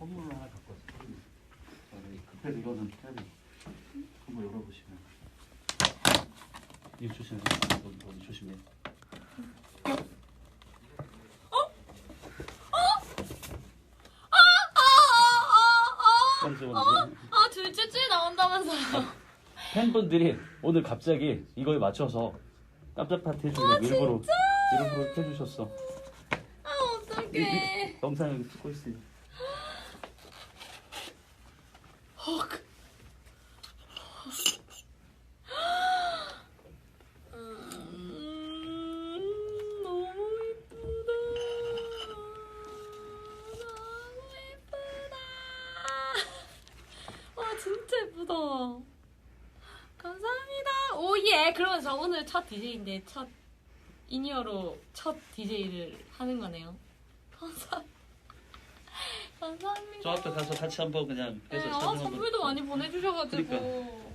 선물을 하나 갖고 왔어요. 이 급해서 이거는 해야 돼. 한번 열어보시면. 이거 조심해. 어디, 어디 조심해. 깜짝 놀랐네. 아 둘째 주에 나온다면서요. 팬분들이 오늘 갑자기 이거에 맞춰서 깜짝 파티 해주려고 일부러 일부러 해주셨어. 아 어떡해. 영상 여기 찍고 있어요. 이쁘다. 감사합니다. 오예. 그러면 저 오늘 첫 DJ인데 첫 이니어로 첫 DJ를 하는 거네요. 감사. 감사합니다. 저 앞에 가서 같이 한번 그냥 네, 해서 아, 사진 한번. 선물도 많이 보내주셔가지고.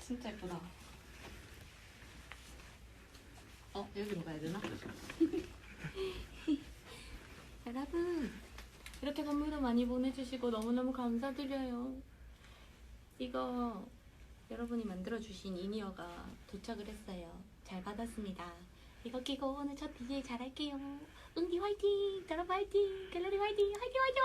진짜 예쁘다. 어 여기로 가야 되나? 여러분 이렇게 선물도 많이 보내주시고 너무너무 감사드려요. 이거 여러분이 만들어주신 이니어가 도착을 했어요. 잘 받았습니다. 이거 끼고 오늘 첫 DJ 잘할게요. 응기 화이팅! 여러분 화이팅! 갤러리! 화이팅 화이팅 화이팅!